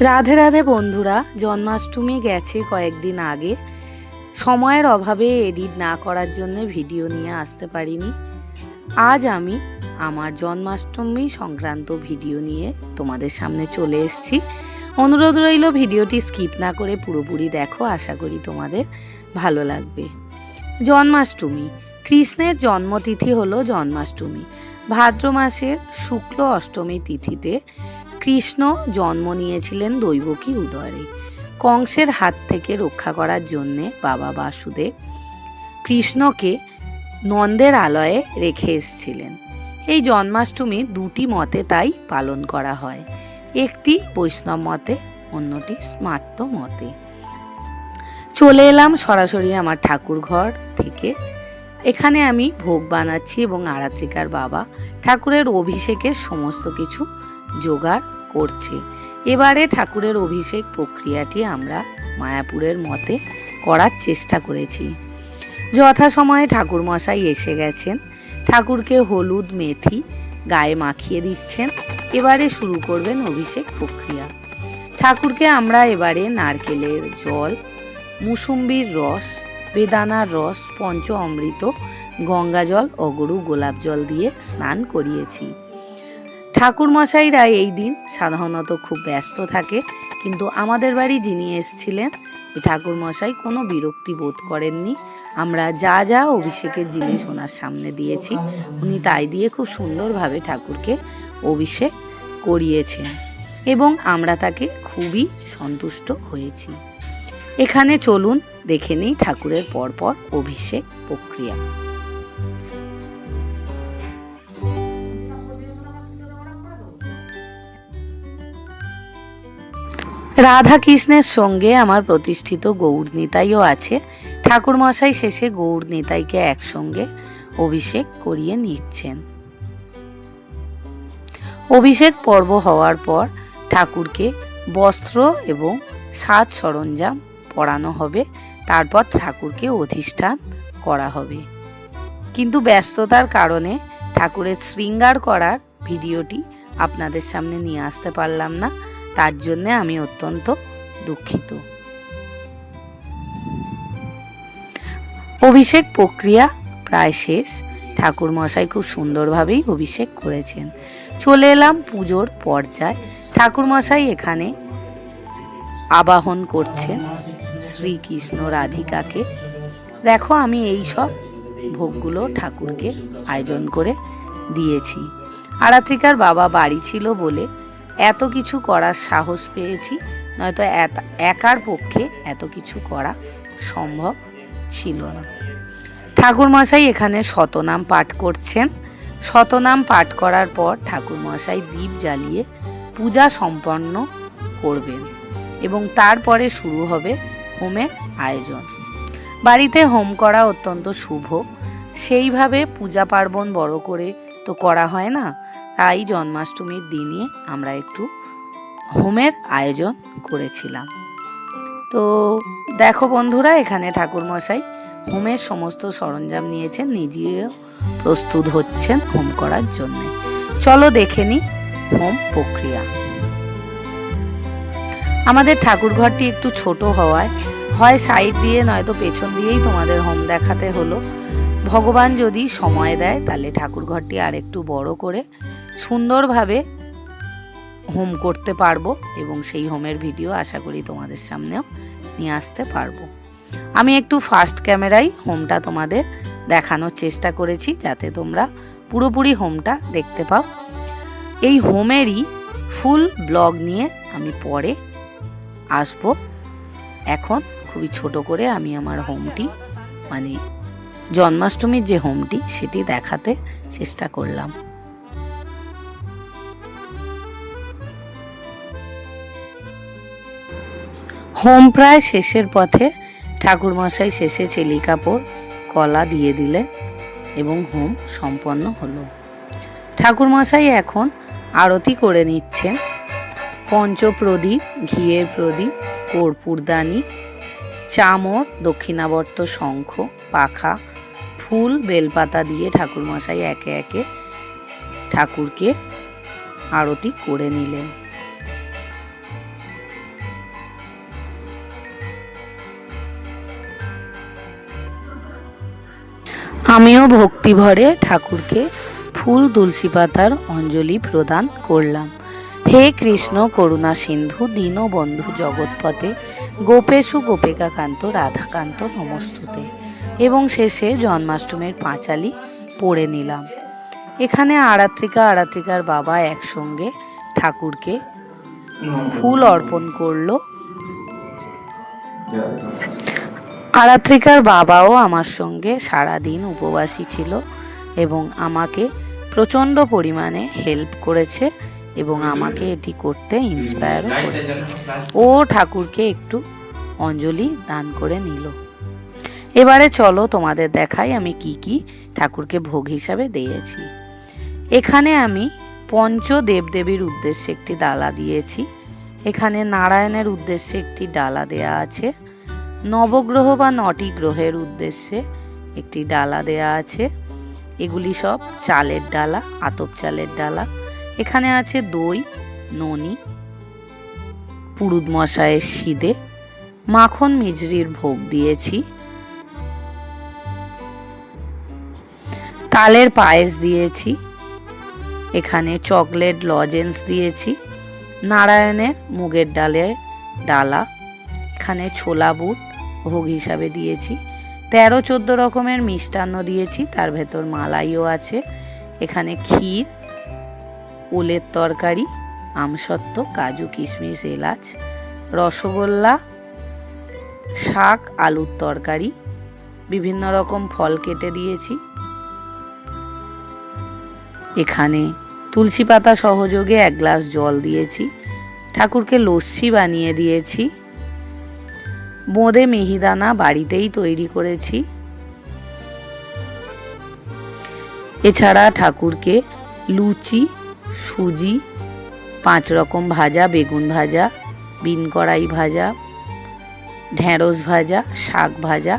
রাধে রাধে বন্ধুরা, জন্মাষ্টমী গেছে কয়েকদিন আগে। সময়ের অভাবে এডিট না করার জন্য ভিডিও নিয়ে আসতে পারিনি। আজ আমি আমার জন্মাষ্টমী সংক্রান্ত ভিডিও নিয়ে তোমাদের সামনে চলে এসেছি। অনুরোধ রইল ভিডিওটি স্কিপ না করে পুরোপুরি দেখো, আশা করি তোমাদের ভালো লাগবে। জন্মাষ্টমী, কৃষ্ণের জন্মতিথি হলো জন্মাষ্টমী। ভাদ্র মাসের শুক্ল অষ্টমী তিথিতে কৃষ্ণ জন্ম নিয়েছিলেন দৈবকী উদরে। কংসের হাত থেকে রক্ষা করার জন্যে বাবা বাসুদেব কৃষ্ণকে নন্দের আলয়ে রেখে এসেছিলেন। এই জন্মাষ্টমী দুটি মতে তাই পালন করা হয়। একটি বৈষ্ণব মতে, অন্যটি স্মার্ত মতে। চলে এলাম সরাসরি আমার ঠাকুর ঘর থেকে। এখানে আমি ভোগ বানাচ্ছি এবং আরাত্রিকার বাবা ঠাকুরের অভিষেকের সমস্ত কিছু জোগাড় করছে। এবারে ঠাকুরের অভিষেক প্রক্রিয়াটি আমরা মায়াপুরের মতে করার চেষ্টা করেছি। যথাসময়ে ঠাকুরমশাই এসে গেছেন। ঠাকুরকে হলুদ মেথি গায়ে মাখিয়ে দিচ্ছেন। এবারে শুরু করবেন অভিষেক প্রক্রিয়া। ঠাকুরকে আমরা এবারে নারকেলের জল, মুসুম্বির রস, বেদানার রস, পঞ্চ অমৃত, গঙ্গা জল, অগরু গোলাপ জল দিয়ে স্নান করিয়েছি। ঠাকুরমশাইরা এই দিন সাধারণত খুব ব্যস্ত থাকে, কিন্তু আমাদের বাড়ি যিনি এসছিলেন ঠাকুরমশাই কোনো বিরক্তি বোধ করেননি। আমরা যা যা অভিষেকের জিনিস ওনার সামনে দিয়েছি, উনি তাই দিয়ে খুব সুন্দরভাবে ঠাকুরকে অভিষেক করিয়েছেন এবং আমরা তাকে খুবই সন্তুষ্ট হয়েছি। এখানে চলুন, দেখে নিই ঠাকুরের পরপর অভিষেক প্রক্রিয়া। রাধা কৃষ্ণের সঙ্গে আমার প্রতিষ্ঠিত গৌর নিতাইও আছে। ঠাকুরমশাই শেষে গৌর নিতাইকে একসঙ্গে অভিষেক করিয়ে নিচ্ছেন। অভিষেক পর্ব হওয়ার পর ঠাকুরকে বস্ত্র এবং সাজ সরঞ্জাম পরানো হবে। তারপর ঠাকুরকে অধিষ্ঠান করা হবে। কিন্তু ব্যস্ততার কারণে ঠাকুরের শৃঙ্গার করার ভিডিওটি আপনাদের সামনে নিয়ে আসতে পারলাম না। তার জন্যে আমি অত্যন্ত দুঃখিত। অভিষেক প্রক্রিয়া প্রায় শেষ। ঠাকুর মশাই খুব সুন্দরভাবেই অভিষেক করেছেন। চলে এলাম পুজোর পর্যায়ে। ঠাকুর মশাই এখানে আবাহন করছেন শ্রীকৃষ্ণ রাধিকাকে। দেখো আমি এই সব ভোগগুলো ঠাকুরকে আয়োজন করে দিয়েছি। আরাত্রিকার বাবা বাড়ি ছিল বলে এত কিছু করার সাহস পেয়েছি, নয়তো একার পক্ষে এত কিছু করা সম্ভব ছিল না। ঠাকুরমশাই এখানে শতনাম পাঠ করছেন। শতনাম পাঠ করার পর ঠাকুরমশাই দীপ জ্বালিয়ে পূজা সম্পন্ন করবেন এবং তারপরে শুরু হবে হোমের আয়োজন। বাড়িতে হোম করা অত্যন্ত শুভ। সেইভাবে পূজা পার্বণ বড় করে তো করা হয় না। তাই জন্মাষ্টমীর দিনে আমরা একটু হোমের আয়োজন করেছিলাম। তো দেখো বন্ধুরা, এখানে ঠাকুরমশাই হোমের সমস্ত সরঞ্জাম নিয়েছেন, নিজেও প্রস্তুত হচ্ছেন হোম করার জন্য। চলো দেখে নিই হোম প্রক্রিয়া। আমাদের ঠাকুর ঘরটি একটু ছোট হওয়ায়, হয় সাইড দিয়ে নয়তো পেছন দিয়েই তোমাদের হোম দেখাতে হলো। ভগবান যদি সময় দেয়, তাহলে ঠাকুর ঘরটি আর একটু বড় করে সুন্দরভাবে হোম করতে পারব এবং সেই হোমের ভিডিও আশা করি তোমাদের সামনেও নিয়ে আসতে পারব। আমি একটু ফাস্ট ক্যামেরায় হোমটা তোমাদের দেখানোর চেষ্টা করেছি যাতে তোমরা পুরোপুরি হোমটা দেখতে পাও। এই হোমেরই ফুল ব্লগ নিয়ে আমি পরে আসব। এখন খুবই ছোট করে আমি আমার হোমটি মানে জন্মাষ্টমীর যে হোমটি, সেটি দেখাতে চেষ্টা করলাম। হোম প্রায় শেষের পথে ঠাকুরমশাই শেষে চেলি কাপড়, কলা দিয়ে দিলেন এবং হোম সম্পন্ন হলো। ঠাকুরমশাই এখন আরতি করে নিচ্ছেন। পঞ্চপ্রদীপ, ঘিয়ের প্রদীপ কর্পূরদানি চামর, দক্ষিণাবর্ত শঙ্খ, পাখা, ফুল, বেলপাতা দিয়ে ঠাকুরমশাই একে একে ঠাকুরকে আরতি করে নিলেন। আমিও ভক্তি ভরে ঠাকুরকে ফুল তুলসী পাতার অঞ্জলি প্রদান করলাম। হে কৃষ্ণ করুণা সিন্ধু, দীনবন্ধু জগৎপথে, গোপেশু গোপিকাকান্ত, রাধাকান্ত নমস্তুতে। এবং শেষে জন্মাষ্টমীর পাঁচালি পড়ে নিলাম। এখানে আরাত্রিকা আরাত্রিকার বাবা একসঙ্গে ঠাকুরকে ফুল অর্পণ করল। আরাত্রিকার বাবাও আমার সঙ্গে সারা দিন উপবাসী ছিল এবং আমাকে প্রচণ্ড পরিমাণে হেল্প করেছে এবং আমাকে এটি করতে ইন্সপায়ারও করেছে। ও ঠাকুরকে একটু অঞ্জলি দান করে নিল। এবারে চলো তোমাদের দেখাই আমি কি কি ঠাকুরকে ভোগ হিসাবে দিয়েছি। এখানে আমি পঞ্চ দেবদেবীর উদ্দেশ্যে একটি ডালা দিয়েছি। এখানে নারায়ণের উদ্দেশ্যে একটি ডালা দেয়া আছে। নবগ্রহ বা নটি গ্রহের উদ্দেশ্যে একটি ডালা দেয়া আছে। এগুলি সব চালের ডালা, আতপ চালের ডালা। এখানে আছে দই, ননি পুরুদ মশায়ের সিদে, মাখন মিজরির ভোগ দিয়েছি। তালের পায়েস দিয়েছি। এখানে চকলেট লজেন্স দিয়েছি। নারায়ণের মুগের ডালে ডালা। এখানে ছোলা বুট ভোগ হিসাবে দিয়েছি। তেরো, চোদ্দ রকমের মিষ্টান্ন দিয়েছি, তার ভেতর মালাইও আছে। এখানে ক্ষীর, ওলের তরকারি, আমসত্ত্ব, কাজু, কিশমিশ, এলাচ, রসগোল্লা, শাক, আলুর তরকারি, বিভিন্ন রকম ফল কেটে দিয়েছি। এখানে তুলসী পাতা সহযোগে এক গ্লাস জল দিয়েছি। ঠাকুরকে লস্যি বানিয়ে দিয়েছি। বোঁদে মিহিদানা বাড়িতেই তৈরি করেছি। এছাড়া ঠাকুরকে লুচি, সুজি, পাঁচ রকম ভাজা, বেগুন ভাজা, বিন কড়াই ভাজা ঢ্যাঁড়স ভাজা, শাক ভাজা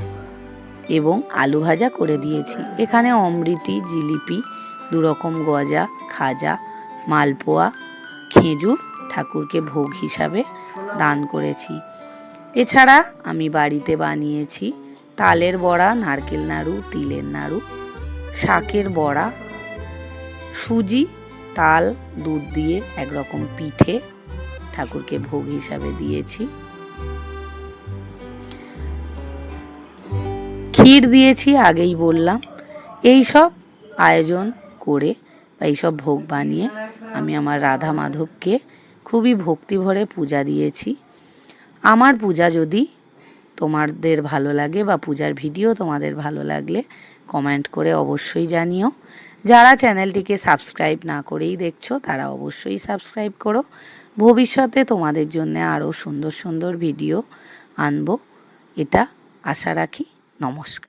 এবং আলু ভাজা করে দিয়েছি। এখানে অমৃতি, জিলিপি, দুরকম গজা, খাজা, মালপোয়া, খেজুর ঠাকুরকে ভোগ হিসাবে দান করেছি। এছাড়া আমি বাড়িতে বানিয়েছি তালের বড়া, নারকেল নাড়ু, তিলের নাড়ু, শাকের বড়া, সুজি, তাল, দুধ দিয়ে একরকম পিঠে ঠাকুরকে ভোগ হিসাবে দিয়েছি। ক্ষীর দিয়েছি, আগেই বললাম। এই সব আয়োজন করে বা এইসব ভোগ বানিয়ে আমি আমার রাধা মাধবকে খুবই ভক্তি ভরে পূজা দিয়েছি। আমার পূজা যদি তোমাদের ভালো লাগে বা পূজার ভিডিও তোমাদের ভালো লাগলে কমেন্ট করে অবশ্যই জানিও। যারা চ্যানেলটিকে সাবস্ক্রাইব না করেই দেখছ, তারা অবশ্যই সাবস্ক্রাইব করো। ভবিষ্যতে তোমাদের জন্য আরও সুন্দর সুন্দর ভিডিও আনব। এটা আশা রাখি। নমস্কার।